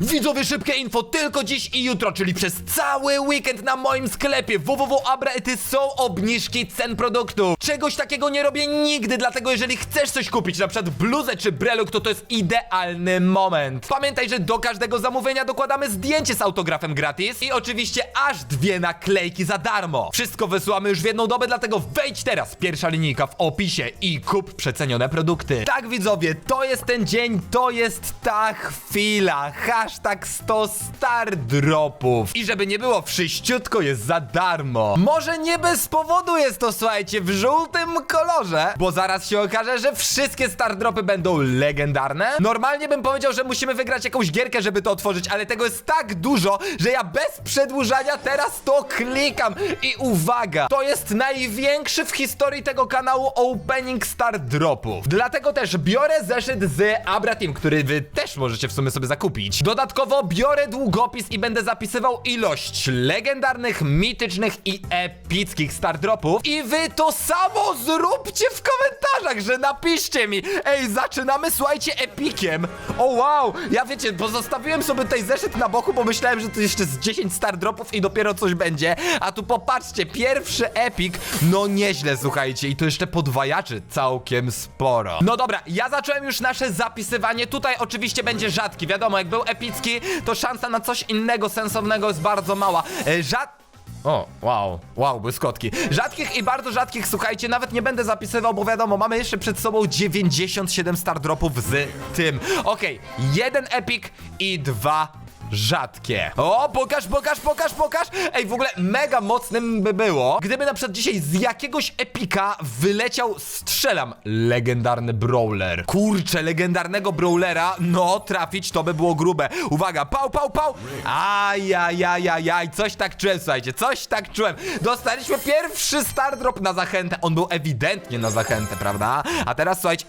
Widzowie, szybkie info tylko dziś i jutro, czyli przez cały weekend na moim sklepie www.abraety są obniżki cen produktów. Czegoś takiego nie robię nigdy, dlatego jeżeli chcesz coś kupić, na przykład bluzę czy breluk, to to jest idealny moment. Pamiętaj, że do każdego zamówienia dokładamy zdjęcie z autografem gratis i oczywiście aż dwie naklejki za darmo. Wszystko wysyłamy już w jedną dobę, dlatego wejdź teraz, pierwsza linijka w opisie i kup przecenione produkty. Tak widzowie, to jest ten dzień, to jest ta chwila. Hashtag 100 star dropów. I żeby nie było, wszyściutko jest za darmo. Może nie bez powodu jest to, słuchajcie, w żółtym kolorze, bo zaraz się okaże, że wszystkie star dropy będą legendarne. Normalnie bym powiedział, że musimy wygrać jakąś gierkę, żeby to otworzyć, ale tego jest tak dużo, że ja bez przedłużania teraz to klikam. I uwaga, to jest największy w historii tego kanału opening star dropów. Dlatego też biorę zeszyt z Abra Team, który wy też możecie w sumie sobie zakupić. Dodatkowo biorę długopis i będę zapisywał ilość legendarnych, mitycznych i epickich star dropów. I wy to samo zróbcie w komentarzach, że napiszcie mi. Ej, zaczynamy, słuchajcie, epikiem. O wow, ja wiecie, pozostawiłem sobie tutaj zeszyt na boku, bo myślałem, że to jeszcze z 10 star dropów i dopiero coś będzie. A tu popatrzcie, pierwszy epic, no nieźle, słuchajcie, i to jeszcze podwajaczy całkiem sporo. No dobra, ja zacząłem już nasze zapisywanie. Tutaj oczywiście będzie rzadki, wiadomo, jak był epicki, to szansa na coś innego sensownego jest bardzo mała. E, Rzad... O, wow, wow, błyskotki. Rzadkich i bardzo rzadkich, słuchajcie, nawet nie będę zapisywał, bo wiadomo, mamy jeszcze przed sobą 97 star dropów z tym. Okej, jeden epic i dwa rzadkie. O, pokaż, pokaż, pokaż, pokaż! Ej, w ogóle mega mocnym by było, gdyby na przykład dzisiaj z jakiegoś epika wyleciał, strzelam, legendarny brawler. Kurczę, legendarnego brawlera, no, trafić to by było grube. Uwaga, pał, pał, pał! Ajajajajaj, coś tak czułem, słuchajcie, coś tak czułem. Dostaliśmy pierwszy star drop na zachętę. On był ewidentnie na zachętę, prawda? A teraz, słuchajcie,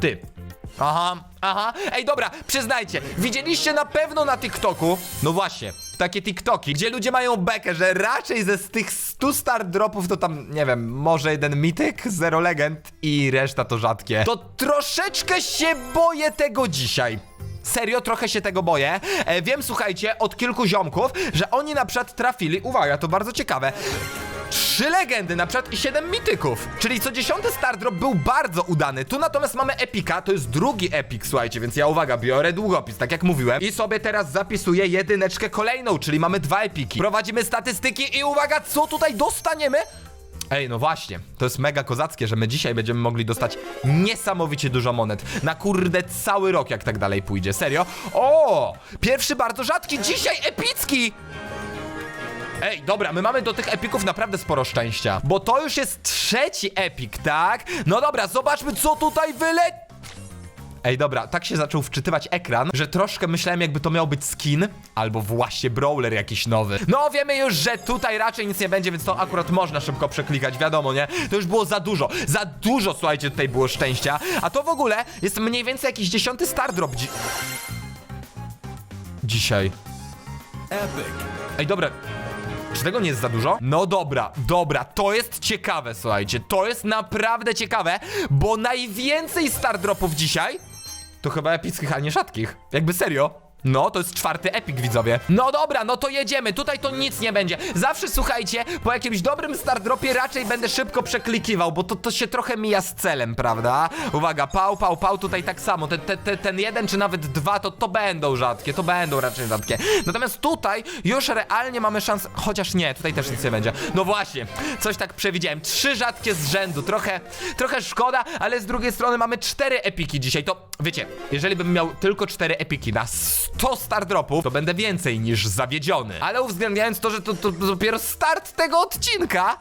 ty, Aha, aha. Ej, dobra, przyznajcie, widzieliście na pewno na TikToku, no właśnie, takie TikToki, gdzie ludzie mają bekę, że raczej ze z tych 100 star dropów to tam, nie wiem, może jeden mityk, zero legend i reszta to rzadkie. To troszeczkę się boję tego dzisiaj. Serio, trochę się tego boję. E, wiem, słuchajcie, od kilku ziomków, że oni na przykład trafili, uwaga, to bardzo ciekawe, Trzy legendy na przykład i siedem mityków. Czyli co dziesiąty star drop był bardzo udany. Tu natomiast mamy epika, to jest drugi epik, słuchajcie, więc ja uwaga, biorę długopis, tak jak mówiłem. I sobie teraz zapisuję jedyneczkę kolejną, czyli mamy dwa epiki. Prowadzimy statystyki i uwaga, co tutaj dostaniemy? Ej, no właśnie, to jest mega kozackie, że my dzisiaj będziemy mogli dostać niesamowicie dużo monet. Na kurde cały rok, jak tak dalej pójdzie. Serio? O! Pierwszy bardzo rzadki, dzisiaj epicki! Ej, dobra, my mamy do tych epików naprawdę sporo szczęścia. Bo to już jest trzeci epik, tak? No dobra, zobaczmy, co tutaj wyle... Ej, dobra, tak się zaczął wczytywać ekran, że troszkę myślałem, jakby to miał być skin, albo właśnie brawler jakiś nowy. No, wiemy już, że tutaj raczej nic nie będzie, więc to akurat można szybko przeklikać, wiadomo, nie? To już było za dużo, za dużo, słuchajcie, tutaj było szczęścia. A to w ogóle jest mniej więcej jakiś dziesiąty star drop dzi dzisiaj. Ej, dobra. Czy tego nie jest za dużo? No dobra, dobra, to jest ciekawe, słuchajcie. To jest naprawdę ciekawe, bo najwięcej star dropów dzisiaj to chyba epickich, a nie rzadkich. Jakby serio. No, to jest czwarty epic, widzowie. No dobra, no to jedziemy. Tutaj to nic nie będzie. Zawsze, słuchajcie, po jakimś dobrym star dropie raczej będę szybko przeklikiwał, bo to, to się trochę mija z celem, prawda? Uwaga, pał, pał, pał, tutaj tak samo. Ten, ten, ten, ten jeden czy nawet dwa, to, to będą rzadkie, to będą raczej rzadkie. Natomiast tutaj już realnie mamy szansę, chociaż nie, tutaj też nic nie będzie. No właśnie, coś tak przewidziałem. Trzy rzadkie z rzędu, trochę, trochę szkoda, ale z drugiej strony mamy cztery epiki dzisiaj. To, wiecie, jeżeli bym miał tylko cztery epiki na 100 star dropów, to będę więcej niż zawiedziony. Ale uwzględniając to, że to, to dopiero start tego odcinka,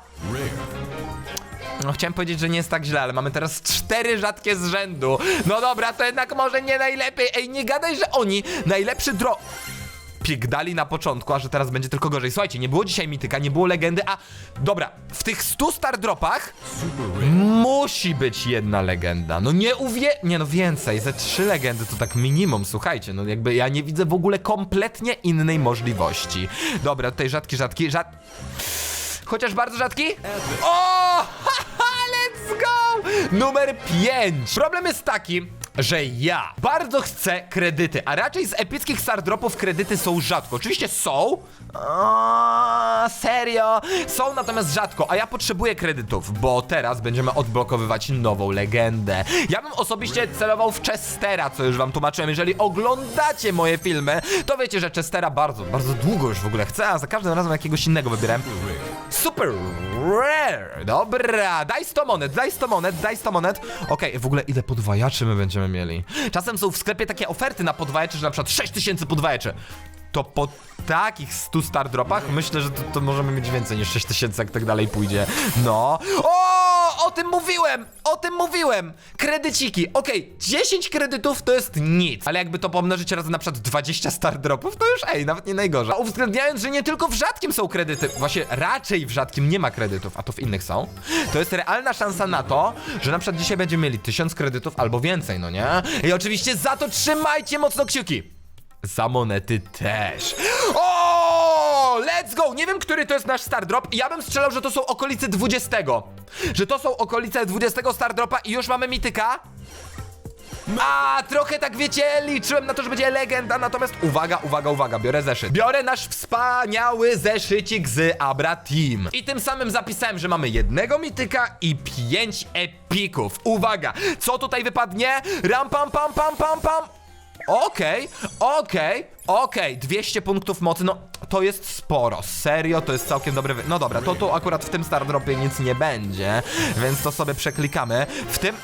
no chciałem powiedzieć, że nie jest tak źle, ale mamy teraz cztery rzadkie z rzędu. No dobra, to jednak może nie najlepiej. Ej, nie gadaj, że oni najlepszy dro... Pik dali na początku, a że teraz będzie tylko gorzej. Słuchajcie, nie było dzisiaj mityka, nie było legendy, a dobra, w tych 100 star dropach musi być jedna legenda. No nie uwie... Nie no, więcej, ze trzy legendy to tak minimum, słuchajcie, no jakby ja nie widzę w ogóle kompletnie innej możliwości. Dobra, tutaj rzadki, rzadki, rzad... Chociaż bardzo rzadki? O! Haha, let's go! Numer 5. Problem jest taki, że ja bardzo chcę kredyty, a raczej z epickich stardropów kredyty są rzadko. Oczywiście są. O, serio? Są natomiast rzadko, a ja potrzebuję kredytów, bo teraz będziemy odblokowywać nową legendę. Ja bym osobiście celował w Chestera, co już wam tłumaczyłem. Jeżeli oglądacie moje filmy, to wiecie, że Chestera bardzo, bardzo długo już w ogóle chcę, a za każdym razem jakiegoś innego wybieram. Super rare. Dobra, daj 100 monet, daj 100 monet, daj 100 monet. Okej, w ogóle ile podwajaczy my będziemy mieli? Czasem są w sklepie takie oferty na podwajaczy, że na przykład 6000 podwajaczy. To po takich 100 star dropach myślę, że to, to możemy mieć więcej niż 6000, jak tak dalej pójdzie. No. O, o tym mówiłem! O tym mówiłem! Kredyciki. Okej, 10 kredytów to jest nic. Ale jakby to pomnożyć razy na przykład 20 star dropów, to już ej, nawet nie najgorzej. A uwzględniając, że nie tylko w rzadkim są kredyty, właśnie raczej w rzadkim nie ma kredytów, a to w innych są, to jest realna szansa na to, że na przykład dzisiaj będziemy mieli 1000 kredytów albo więcej, no nie? I oczywiście za to trzymajcie mocno kciuki. Za monety też. O! Let's go! Nie wiem, który to jest nasz star drop. Ja bym strzelał, że to są okolice 20. Że to są okolice 20 star dropa i już mamy mityka. A, trochę tak wiecie, liczyłem na to, że będzie legenda, natomiast uwaga, uwaga, uwaga, biorę zeszyt. Biorę nasz wspaniały zeszycik z Abra Team. I tym samym zapisałem, że mamy jednego mityka i pięć epików. Uwaga, co tutaj wypadnie? Ram, pam, pam, pam, pam, pam. Okej, okej, okej, 200 punktów mocy, no to jest sporo, serio, to jest całkiem dobry wy... No dobra, to tu akurat w tym Stardropie nic nie będzie, więc to sobie przeklikamy. W tym...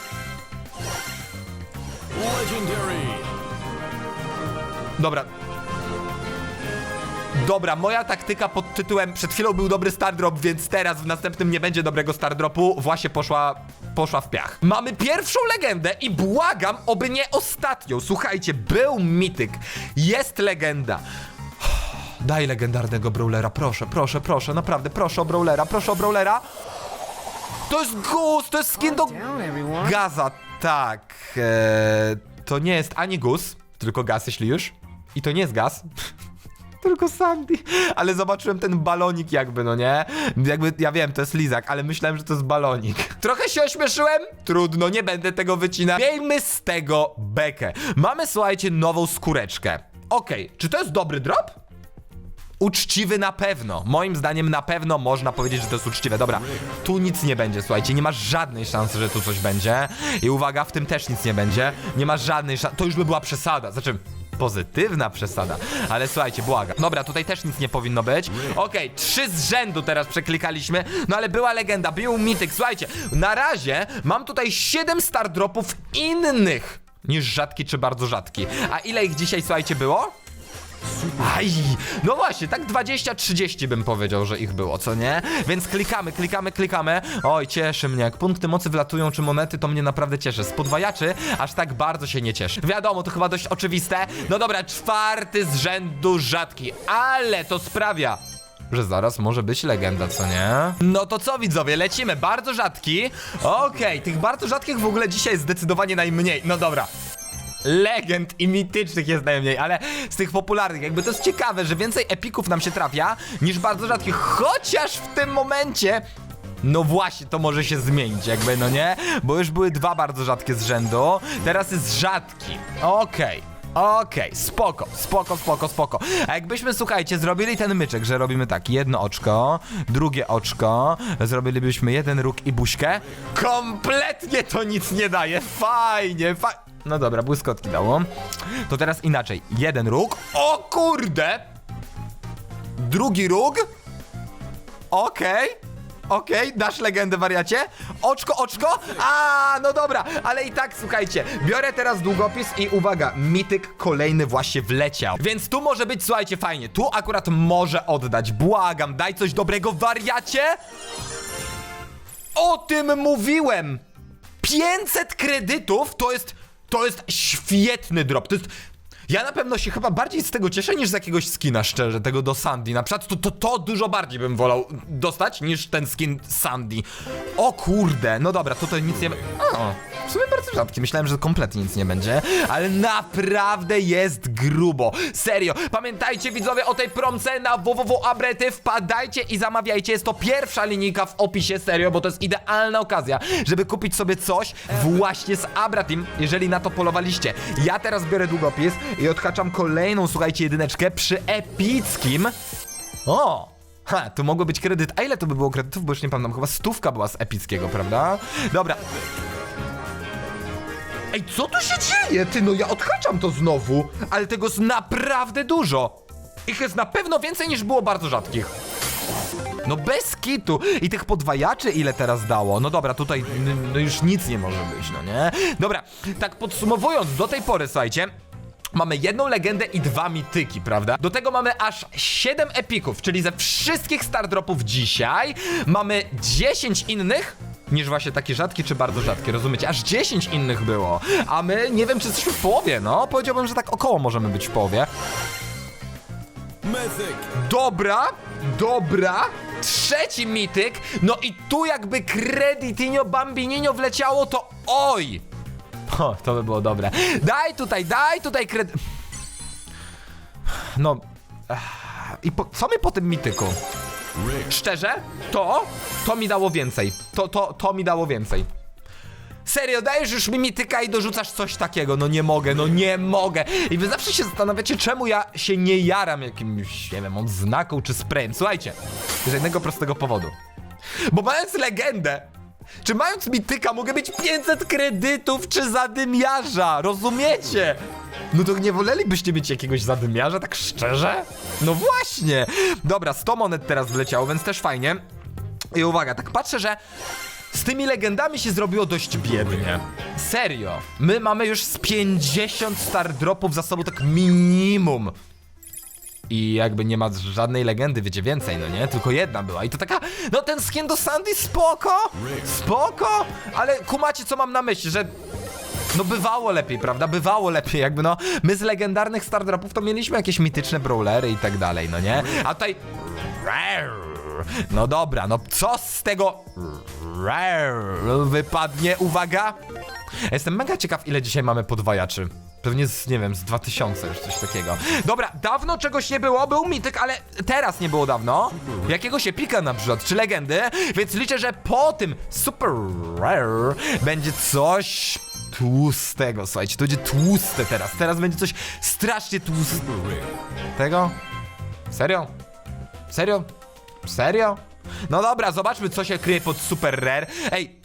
Dobra. Dobra, moja taktyka pod tytułem przed chwilą był dobry Stardrop, więc teraz w następnym nie będzie dobrego Stardropu, właśnie poszła, poszła w piach. Mamy pierwszą legendę i błagam, oby nie ostatnią. Słuchajcie, był mityk, jest legenda. Daj legendarnego Brawlera, proszę, proszę, proszę, naprawdę, proszę o Brawlera, proszę o Brawlera. To jest Gus, to jest skin do. Gaza, tak. E, to nie jest ani Gus, tylko Gaz, jeśli już. I to nie jest Gaz. Tylko Sandy. Ale zobaczyłem ten balonik jakby, no nie? Jakby, ja wiem, to jest lizak, ale myślałem, że to jest balonik. Trochę się ośmieszyłem? Trudno, nie będę tego wycinał. Miejmy z tego bekę. Mamy, słuchajcie, nową skóreczkę. Okej, czy to jest dobry drop? Uczciwy na pewno. Moim zdaniem na pewno można powiedzieć, że to jest uczciwe. Dobra, tu nic nie będzie, słuchajcie. Nie masz żadnej szansy, że tu coś będzie. I uwaga, w tym też nic nie będzie. Nie masz żadnej szansy. To już by była przesada. Znaczy, pozytywna przesada. Ale słuchajcie, błagam. Dobra, tutaj też nic nie powinno być. Okej, trzy z rzędu teraz przeklikaliśmy. No ale była legenda, był mityk. Słuchajcie, na razie mam tutaj 7 star dropów innych niż rzadki czy bardzo rzadki. A ile ich dzisiaj, słuchajcie, było? Aj, no właśnie, tak 20-30 bym powiedział, że ich było, co nie? Więc klikamy, klikamy, klikamy. Oj, cieszy mnie, jak punkty mocy wlatują czy monety, to mnie naprawdę cieszy. Z podwajaczy aż tak bardzo się nie cieszy. Wiadomo, to chyba dość oczywiste. No dobra, czwarty z rzędu rzadki, ale to sprawia, że zaraz może być legenda, co nie? No to co widzowie, lecimy, bardzo rzadki. Okej, tych bardzo rzadkich w ogóle dzisiaj zdecydowanie najmniej. No dobra, legend i mitycznych jest najmniej, ale z tych popularnych, jakby to jest ciekawe, że więcej epików nam się trafia niż bardzo rzadkich, chociaż w tym momencie. No właśnie, to może się zmienić, jakby, no nie? Bo już były dwa bardzo rzadkie z rzędu, teraz jest rzadki. Okej. Okej, spoko, spoko, spoko, spoko. A jakbyśmy, słuchajcie, zrobili ten myczek, że robimy tak, jedno oczko, drugie oczko, zrobilibyśmy jeden róg i buźkę, kompletnie to nic nie daje, fajnie, fajnie. No dobra, błyskotki dało. To teraz inaczej, jeden róg, o kurde! Drugi róg, okej. Okej, dasz legendę wariacie? Oczko, oczko? A, no dobra, ale i tak słuchajcie, biorę teraz długopis i uwaga, mityk kolejny właśnie wleciał. Więc tu może być, słuchajcie, fajnie. Tu akurat może oddać. Błagam, daj coś dobrego wariacie. O tym mówiłem! 500 kredytów to jest. To jest świetny drop. To jest. Ja na pewno się chyba bardziej z tego cieszę niż z jakiegoś skina, szczerze, tego do Sandy. Na przykład to, to, to dużo bardziej bym wolał dostać niż ten skin Sandy. O kurde, no dobra, tutaj nic nie... O, w sumie bardzo rzadki, myślałem, że kompletnie nic nie będzie, ale naprawdę jest grubo. Serio, pamiętajcie widzowie o tej promce na www.abrety, wpadajcie i zamawiajcie. Jest to pierwsza linijka w opisie, serio, bo to jest idealna okazja, żeby kupić sobie coś właśnie z Abratim, jeżeli na to polowaliście. Ja teraz biorę długopis i odhaczam kolejną, słuchajcie, jedyneczkę przy epickim... O! Ha, to mogło być kredyt. A ile to by było kredytów? Bo już nie pamiętam, chyba stówka była z epickiego, prawda? Dobra. Ej, co tu się dzieje? Ty, no ja odhaczam to znowu, ale tego jest naprawdę dużo. Ich jest na pewno więcej niż było bardzo rzadkich. No bez kitu. I tych podwajaczy ile teraz dało? No dobra, tutaj no już nic nie może być, no nie? Dobra, tak podsumowując, do tej pory, słuchajcie, Mamy jedną legendę i dwa mityki, prawda? Do tego mamy aż 7 epików, czyli ze wszystkich star dropów dzisiaj mamy 10 innych niż właśnie takie rzadkie czy bardzo rzadkie, rozumiecie? Aż 10 innych było, a my nie wiem czy jesteśmy w połowie, no powiedziałbym, że tak około możemy być w połowie. Mythic. Dobra, dobra. Trzeci mityk. No i tu jakby kreditinio bambininio wleciało, to oj! O, to by było dobre. Daj tutaj, daj tutaj kredyt. No. I po, co mi po tym mityku? Szczerze, to, to mi dało więcej. To, to, to mi dało więcej. Serio, dajesz już mi mityka i dorzucasz coś takiego. No nie mogę, no nie mogę. I wy zawsze się zastanawiacie, czemu ja się nie jaram jakimś, nie wiem, odznaką czy sprayem. Słuchajcie, z jednego prostego powodu. Bo mając legendę, czy mając mityka mogę mieć 500 kredytów czy zadymiarza, rozumiecie? No to nie wolelibyście mieć jakiegoś zadymiarza, tak szczerze? No właśnie! Dobra, 100 monet teraz wleciało, więc też fajnie. I uwaga, tak patrzę, że z tymi legendami się zrobiło dość biednie. Serio. My mamy już z 50 star dropów za sobą tak minimum. I jakby nie ma żadnej legendy, wiecie, więcej, no nie? Tylko jedna była. I to taka, no ten skin do Sandy spoko, spoko, ale kumacie co mam na myśli, że no bywało lepiej, prawda? Bywało lepiej, jakby no, my z legendarnych Star Dropów to mieliśmy jakieś mityczne brawlery i tak dalej, no nie? A tutaj... No dobra, no co z tego wypadnie, uwaga? Jestem mega ciekaw, ile dzisiaj mamy podwajaczy. Pewnie z, nie wiem, z 2000 już coś takiego. Dobra, dawno czegoś nie było, był mityk, ale teraz nie było dawno. Jakiegoś epika na przykład, czy legendy, więc liczę, że po tym super rare będzie coś tłustego, słuchajcie, to będzie tłuste teraz. Teraz będzie coś strasznie tłustego. Serio? Serio? Serio? No dobra, zobaczmy, co się kryje pod super rare. Ej,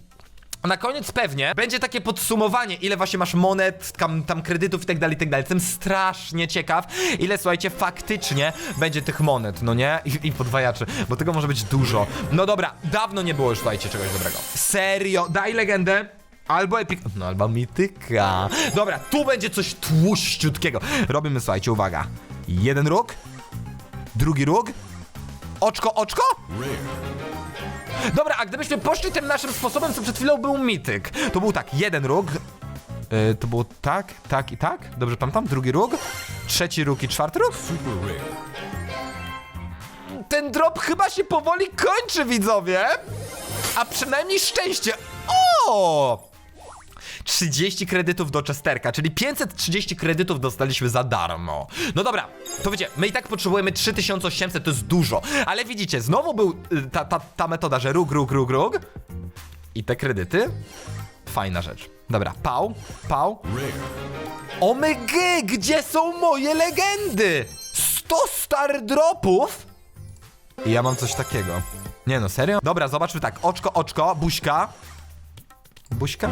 na koniec pewnie będzie takie podsumowanie, ile właśnie masz monet, tam, tam kredytów i tak dalej, i tak dalej. Jestem strasznie ciekaw, ile słuchajcie, faktycznie będzie tych monet, no nie? I, I podwajaczy, bo tego może być dużo. No dobra, dawno nie było już, słuchajcie, czegoś dobrego. Serio, daj legendę. Albo epik... No albo mityka. Dobra, tu będzie coś tłuściutkiego. Robimy, słuchajcie, uwaga. Jeden róg. Drugi róg. Oczko, oczko. Dobra, a gdybyśmy poszli tym naszym sposobem, co przed chwilą był mityk, to był tak, jeden róg, yy, to było tak, tak i tak, dobrze pamiętam, drugi róg, trzeci róg i czwarty róg. Ten drop chyba się powoli kończy, widzowie, a przynajmniej szczęście. O! 30 kredytów do Chesterka, czyli 530 kredytów dostaliśmy za darmo. No dobra, to wiecie, my i tak potrzebujemy 3800, to jest dużo. Ale widzicie, znowu był y, ta, ta, ta metoda, że róg, róg, róg, róg. I te kredyty. Fajna rzecz. Dobra, pał, pał. Omega, gdzie są moje legendy? 100 star dropów? I ja mam coś takiego. Nie no, serio? Dobra, zobaczmy tak. Oczko, oczko, buźka. Buźka?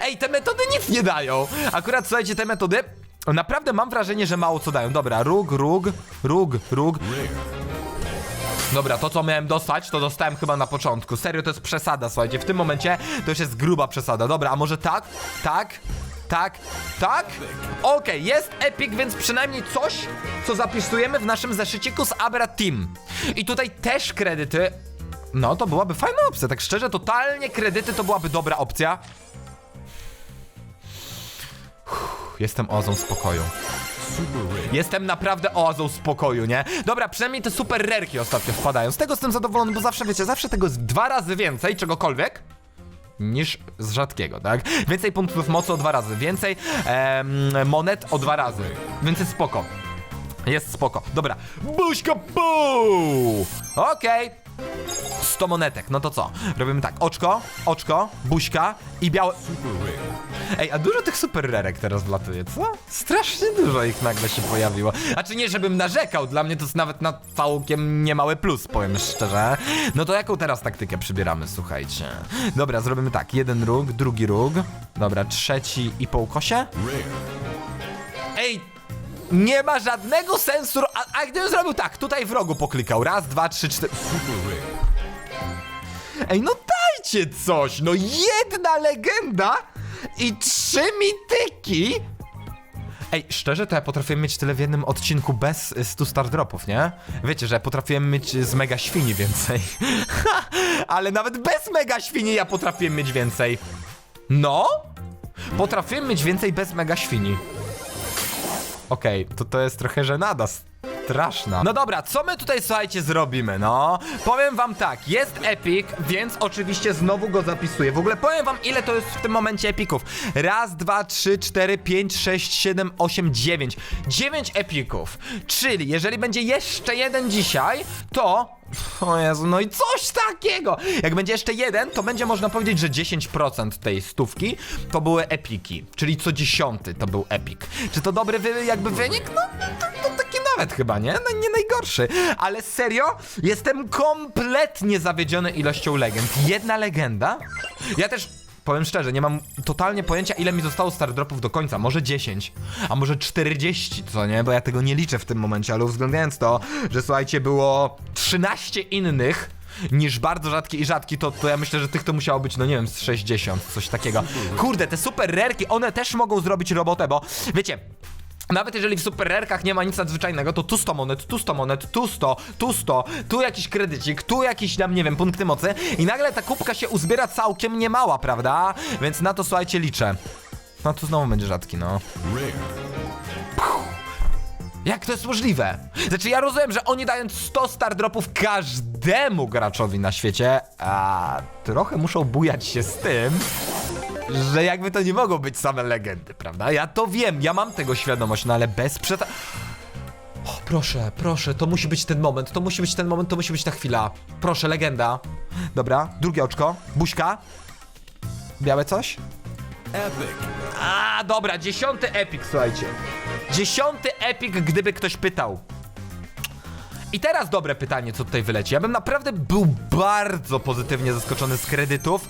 Ej, te metody nic nie dają. Akurat słuchajcie, te metody. Naprawdę mam wrażenie, że mało co dają. Dobra, róg, róg, róg, róg. Dobra, to co miałem dostać, to dostałem chyba na początku. Serio, to jest przesada, słuchajcie. W tym momencie to już jest gruba przesada. Dobra, a może tak, tak, tak, tak? Okej, jest epic, więc przynajmniej coś, co zapisujemy w naszym zeszyciku z Abra Team. I tutaj też kredyty. No, to byłaby fajna opcja. Tak szczerze, totalnie kredyty to byłaby dobra opcja. Jestem oazą spokoju. Jestem naprawdę oazą spokoju, nie? Dobra, przynajmniej te super rerki ostatnio wpadają. Z tego jestem zadowolony, bo zawsze, wiecie, zawsze tego jest dwa razy więcej czegokolwiek niż z rzadkiego, tak? Więcej punktów mocy o dwa razy, więcej em, monet o dwa razy. Więc jest spoko. Jest spoko. Dobra. Buźka puu! Okej. 100 monetek, no to co? Robimy tak, oczko, oczko, buźka i białe... Ej, a dużo tych super rerek teraz wlatuje, co? Strasznie dużo ich nagle się pojawiło. A czy nie, żebym narzekał, dla mnie to jest nawet na całkiem niemały plus, powiem szczerze. No to jaką teraz taktykę przybieramy, słuchajcie? Dobra, zrobimy tak, jeden róg, drugi róg. Dobra, trzeci i po ukosie. Ej, nie ma żadnego sensu. A, a gdybym zrobił tak, tutaj w rogu poklikał. Raz, dwa, trzy, cztery. Ej, no dajcie coś! No jedna legenda i trzy mityki! Ej, szczerze to ja potrafiłem mieć tyle w jednym odcinku bez y, 100 star dropów, nie? Wiecie, że ja potrafiłem mieć z mega świni więcej. Ale nawet bez mega świni ja potrafiłem mieć więcej. No? Potrafiłem mieć więcej bez mega świni. Okej, to to jest trochę żenada straszna. No dobra, co my tutaj, słuchajcie, zrobimy, no? Powiem wam tak, jest Epic, więc oczywiście znowu go zapisuję. W ogóle powiem wam, ile to jest w tym momencie epików. Raz, dwa, trzy, cztery, pięć, sześć, siedem, osiem, dziewięć. Dziewięć epików. Czyli, jeżeli będzie jeszcze jeden dzisiaj, to... O Jezu, no i coś takiego! Jak będzie jeszcze jeden, to będzie można powiedzieć, że 10% tej stówki to były epiki. Czyli co dziesiąty to był epik. Czy to dobry wy, jakby wynik? No, to, to taki nawet chyba, nie? No nie najgorszy. Ale serio? Jestem kompletnie zawiedziony ilością legend. Jedna legenda? Ja też powiem szczerze, nie mam totalnie pojęcia, ile mi zostało stardropów do końca. Może 10, a może 40, co nie? Bo ja tego nie liczę w tym momencie, ale uwzględniając to, że słuchajcie, było 13 innych niż bardzo rzadki i rzadki, to, to ja myślę, że tych to musiało być, no nie wiem, z 60, coś takiego. Kurde, te super rerki, one też mogą zrobić robotę, bo wiecie, nawet jeżeli w super rerkach nie ma nic nadzwyczajnego, to tu 100 monet, tu 100 monet, tu 100, tu 100, tu jakiś kredycik, tu jakiś tam, nie wiem, punkty mocy i nagle ta kubka się uzbiera całkiem niemała, prawda? Więc na to słuchajcie liczę. No tu znowu będzie rzadki, no. Jak to jest możliwe? Znaczy ja rozumiem, że oni dają 100 star dropów każdemu graczowi na świecie, a trochę muszą bujać się z tym, że jakby to nie mogą być same legendy, prawda? Ja to wiem, ja mam tego świadomość, no ale bez przeta... O, proszę, proszę, to musi być ten moment, to musi być ten moment, to musi być ta chwila. Proszę, legenda. Dobra, drugie oczko, buźka. Białe coś? Epic. A, dobra, dziesiąty epic, słuchajcie. Dziesiąty epic, gdyby ktoś pytał. I teraz dobre pytanie, co tutaj wyleci. Ja bym naprawdę był bardzo pozytywnie zaskoczony z kredytów.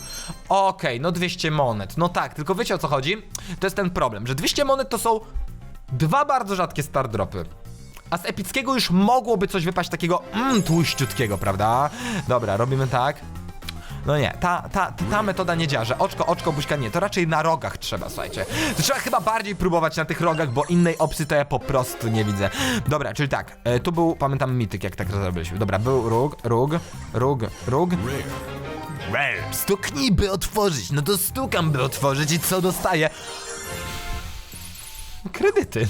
Okej, no 200 monet. No tak, tylko wiecie o co chodzi? To jest ten problem, że 200 monet to są dwa bardzo rzadkie star dropy. A z epickiego już mogłoby coś wypaść takiego mm, tłuściutkiego, prawda? Dobra, robimy tak. No nie, ta, ta, ta, metoda nie działa, że oczko, oczko, buźka nie, to raczej na rogach trzeba, słuchajcie. To trzeba chyba bardziej próbować na tych rogach, bo innej opcji to ja po prostu nie widzę. Dobra, czyli tak, e, tu był, pamiętam, mityk, jak tak zrobiliśmy. Dobra, był róg, róg, róg, róg. Rare. Stuknij, by otworzyć. No to stukam, by otworzyć i co dostaję? Kredyty.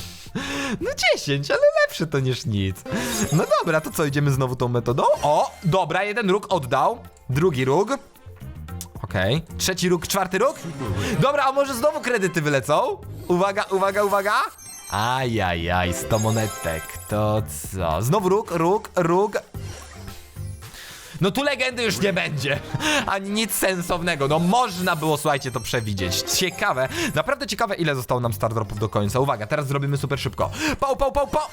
No 10, ale lepsze to niż nic. No dobra, to co, idziemy znowu tą metodą? O, dobra, jeden róg oddał. Drugi róg. Okej. Trzeci róg, czwarty róg. Dobra, a może znowu kredyty wylecą? Uwaga, uwaga, uwaga. Ajajaj, 100 monetek. To co? Znowu róg, róg, róg. No tu legendy już nie będzie. Ani nic sensownego. No można było, słuchajcie, to przewidzieć. Ciekawe. Naprawdę ciekawe, ile zostało nam star dropów do końca. Uwaga, teraz zrobimy super szybko. Pał, pał, pał, pał.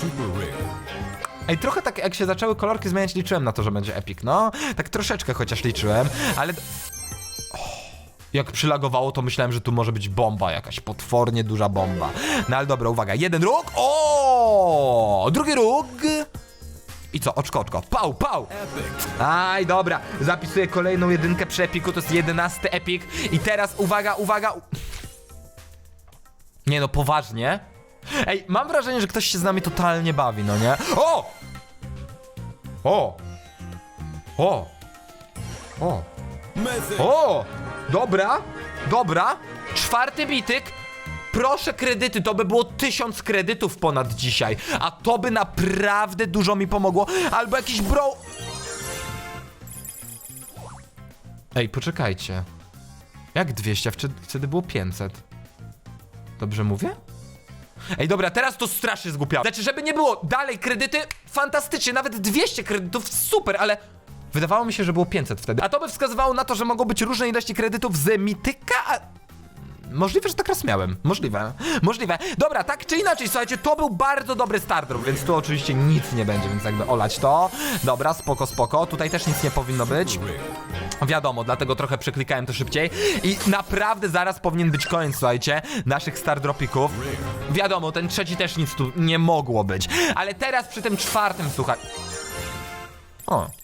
Super rare. Ej, trochę tak jak się zaczęły kolorki zmieniać, liczyłem na to, że będzie epic. No, tak troszeczkę chociaż liczyłem, ale... Jak przylagowało, to myślałem, że tu może być bomba jakaś, potwornie duża bomba. No ale dobra, uwaga, jeden róg, o, drugi róg. I co, oczko, oczko, pał, pał. Aj, dobra, zapisuję kolejną jedynkę przy epiku, to jest jedenasty epik. I teraz uwaga, uwaga. Nie no, poważnie. Ej, mam wrażenie, że ktoś się z nami totalnie bawi, no nie? O! O! O! O! O! Dobra, dobra. Czwarty bityk. Proszę kredyty, to by było tysiąc kredytów ponad dzisiaj. A to by naprawdę dużo mi pomogło. Albo jakiś bro... Ej, poczekajcie. Jak 200? A Wtedy, wtedy było 500. Dobrze mówię? Ej, dobra, teraz to strasznie zgłupiało. Znaczy, żeby nie było dalej kredyty, fantastycznie, nawet 200 kredytów, super, ale wydawało mi się, że było 500 wtedy. A to by wskazywało na to, że mogą być różne ilości kredytów z mityka, a... Możliwe, że tak raz miałem. Możliwe. Możliwe. Dobra, tak czy inaczej, słuchajcie, to był bardzo dobry start, więc tu oczywiście nic nie będzie, więc jakby olać to. Dobra, spoko, spoko. Tutaj też nic nie powinno być. Wiadomo, dlatego trochę przeklikałem to szybciej. I naprawdę zaraz powinien być koniec, słuchajcie, naszych star dropików. Wiadomo, ten trzeci też nic tu nie mogło być. Ale teraz przy tym czwartym, słuchaj. O.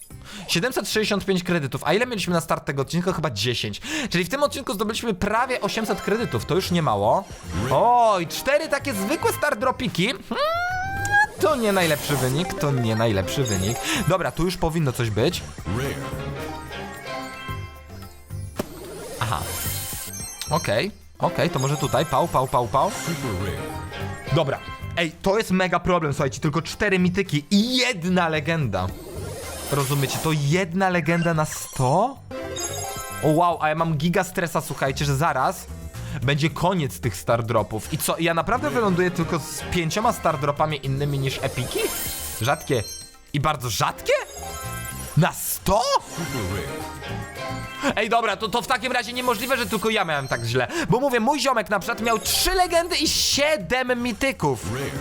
765 kredytów, a ile mieliśmy na start tego odcinka? Chyba 10. Czyli w tym odcinku zdobyliśmy prawie 800 kredytów, to już nie mało. Oj, cztery takie zwykłe star dropiki. Hmm, to nie najlepszy wynik, to nie najlepszy wynik. Dobra, tu już powinno coś być. Aha. Okej, okej, to może tutaj. Pał, pał, pał, pał. Dobra. Ej, to jest mega problem, słuchajcie, tylko cztery mityki i jedna legenda. Rozumiecie, to jedna legenda na 100? O wow, a ja mam giga stresa, słuchajcie, że zaraz będzie koniec tych star dropów. I co, ja naprawdę wyląduję tylko z pięcioma star dropami innymi niż epiki? Rzadkie. I bardzo rzadkie? Na 100? Super rare. Ej, dobra, to, to w takim razie niemożliwe, że tylko ja miałem tak źle. Bo mówię, mój ziomek na przykład miał trzy legendy i siedem mityków. Rare.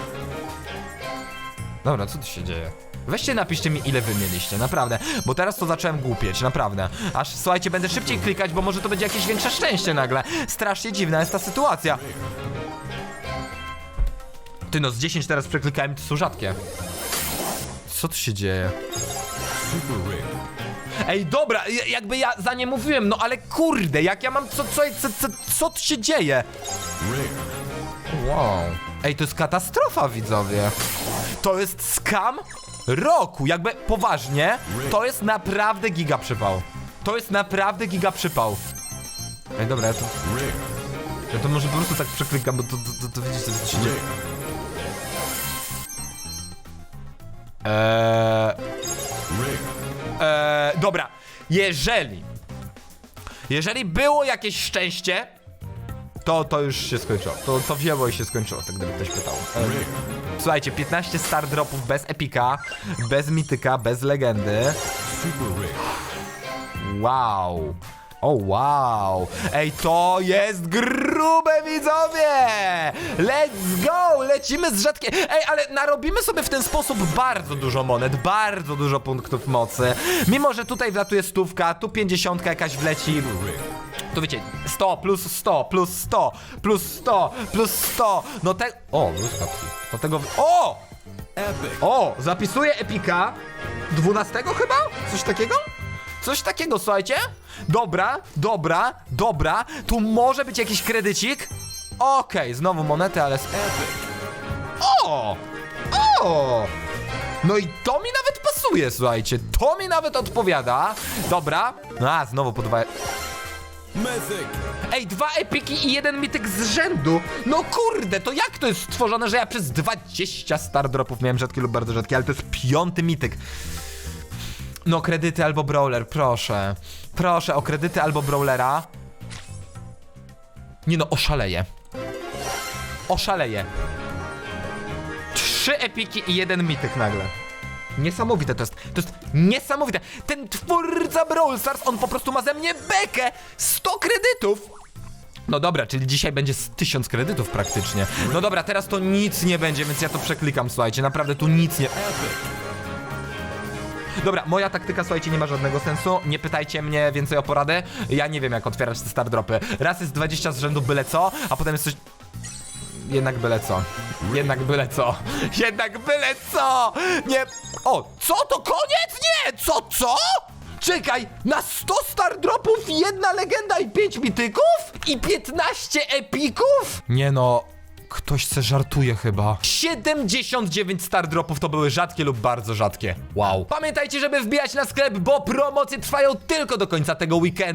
Dobra, co tu się dzieje? Weźcie napiszcie mi ile wy mieliście, naprawdę. Bo teraz to zacząłem głupieć, naprawdę. Aż słuchajcie, będę szybciej klikać, bo może to będzie jakieś większe szczęście nagle. Strasznie dziwna jest ta sytuacja. Ty no, z 10 teraz przeklikałem, to są rzadkie. Co tu się dzieje? Ej, dobra, jakby ja za nie mówiłem, no ale kurde, jak ja mam, co, co, co, co, co tu się dzieje? Wow. Ej, to jest katastrofa, widzowie. To jest skam roku. Jakby poważnie, to jest naprawdę giga przypał. To jest naprawdę giga przypał. Ej, dobra, ja to, ja to może po prostu tak przeklikam, bo to, to, to, to widzicie, co się dzieje. Eee, eee, dobra, jeżeli... Jeżeli było jakieś szczęście, to, to już się skończyło. To, to wzięło i się skończyło, tak gdyby ktoś pytał. Rare. Słuchajcie, 15 star dropów bez epika, bez mityka, bez legendy. Wow. O wow! Ej, to jest grube widzowie! Let's go! Lecimy z rzadkie... Ej, ale narobimy sobie w ten sposób bardzo dużo monet, bardzo dużo punktów mocy. Mimo, że tutaj wlatuje stówka, tu 50 jakaś wleci. To wiecie, 100 plus 100 plus 100 plus 100 plus 100. No te... O, plus kapki. Do tego... O! Epic. O, zapisuję Epika 12 chyba? Coś takiego? Coś takiego, słuchajcie? Dobra, dobra, dobra. Tu może być jakiś kredycik. Okej, znowu monety, ale... z- Epic. O! O! No i to mi nawet pasuje, słuchajcie. To mi nawet odpowiada. Dobra. No a, znowu po dwa... Mythic. Ej, dwa epiki i jeden mityk z rzędu. No kurde, to jak to jest stworzone, że ja przez 20 star dropów miałem rzadkie lub bardzo rzadkie, ale to jest piąty mityk. No kredyty albo brawler, proszę. Proszę o kredyty albo brawlera. Nie no, oszaleję. Oszaleję. Trzy epiki i jeden mityk nagle. Niesamowite to jest. To jest niesamowite. Ten twórca Brawl Stars, on po prostu ma ze mnie bekę. 100 kredytów. No dobra, czyli dzisiaj będzie z 1000 kredytów praktycznie. No dobra, teraz to nic nie będzie, więc ja to przeklikam, słuchajcie. Naprawdę tu nic nie... Dobra, moja taktyka, słuchajcie, nie ma żadnego sensu. Nie pytajcie mnie więcej o poradę. Ja nie wiem, jak otwierać te star dropy. Raz jest 20 z rzędu byle co, a potem jest coś... Jednak byle co. Jednak byle co. Jednak byle co! Nie... O, co? To koniec? Nie! Co, co? Czekaj, na 100 star dropów jedna legenda i 5 mityków? I 15 epików? Nie no... Ktoś se żartuje chyba. 79 star dropów to były rzadkie lub bardzo rzadkie. Wow. Pamiętajcie, żeby wbijać na sklep, bo promocje trwają tylko do końca tego weekendu.